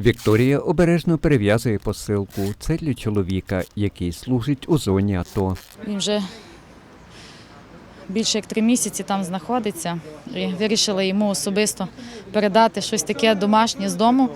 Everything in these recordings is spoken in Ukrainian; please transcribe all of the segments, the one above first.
Вікторія обережно перев'язує посилку. Це для чоловіка, який служить у зоні АТО. Він вже більше як три місяці там знаходиться. І вирішила йому особисто передати щось таке домашнє з дому.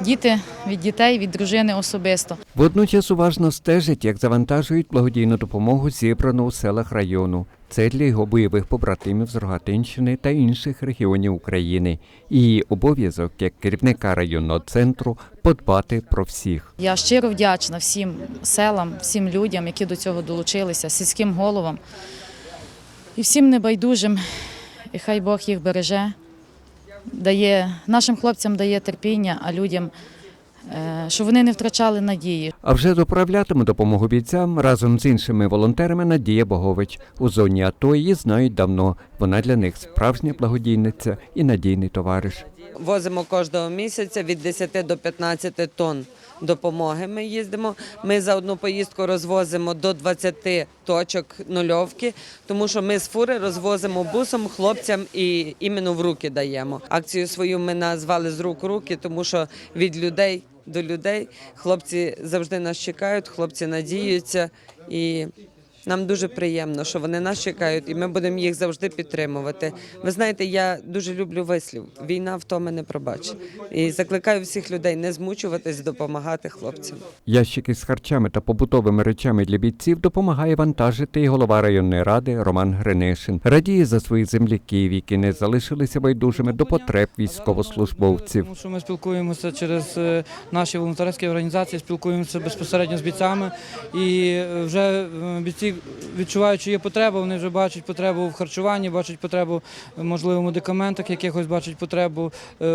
Діти від дітей, від дружини особисто. Водночас уважно стежить, як завантажують благодійну допомогу, зібрану у селах району. Це для його бойових побратимів з Рогатинщини та інших регіонів України. І її обов'язок як керівника районного центру подбати про всіх. Я щиро вдячна всім селам, всім людям, які до цього долучилися, сільським головам і всім небайдужим. І хай Бог їх береже, дає нашим хлопцям дає терпіння, а людям, е, щоб вони не втрачали надії. А вже доправлятиме допомогу бійцям разом з іншими волонтерами Надія Богович. У зоні АТО її знають давно. Вона для них справжня благодійниця і надійний товариш. Возимо кожного місяця від 10 до 15 тонн допомоги. Ми їздимо. Ми за одну поїздку розвозимо до 20 точок нульовки, тому що ми з фури розвозимо бусом хлопцям і іменно в руки даємо. Акцію свою ми назвали з рук руки, тому що від людей до людей хлопці завжди нас чекають, хлопці надіються і. Нам дуже приємно, що вони нас чекають, і ми будемо їх завжди підтримувати. Ви знаєте, я дуже люблю вислів. Війна втоми не пробачить. І закликаю всіх людей не змучуватись, допомагати хлопцям. Ящики з харчами та побутовими речами для бійців допомагає вантажити і голова районної ради Роман Гринишин. Радіє за своїх земляків, які не залишилися байдужими до потреб військовослужбовців. Тому що ми спілкуємося через е, наші волонтерські організації, спілкуємося безпосередньо з бійцями. І е, вже е, бійці відчувають, що є потреба, вони вже бачать потребу в харчуванні, бачать потребу, можливо, в медикаментах, якихось бачать потребу е,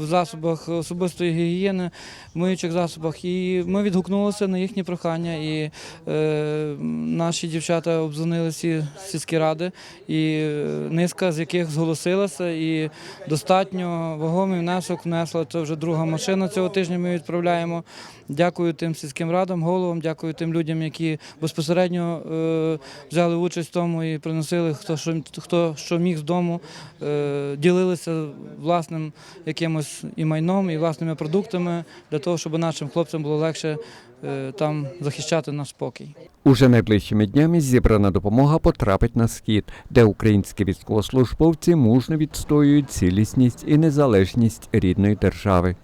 в засобах особистої гігієни, миючих засобах. І ми відгукнулися на їхні прохання. І е, наші дівчата обдзвонили всі сільські ради, і е, низка з яких зголосилася, і достатньо вагомий внесок внесла. Це вже друга машина цього тижня. Ми відправляємо. Дякую тим сільським радам, головам, дякую тим людям, які безпосередньо взяли участь в тому і приносили хто що, хто що міг з дому, е, ділилися власним якимось і майном, і власними продуктами для того, щоб нашим хлопцям було легше е, там захищати наш спокій. Уже найближчими днями зібрана допомога потрапить на схід, де українські військовослужбовці мужно відстоюють цілісність і незалежність рідної держави.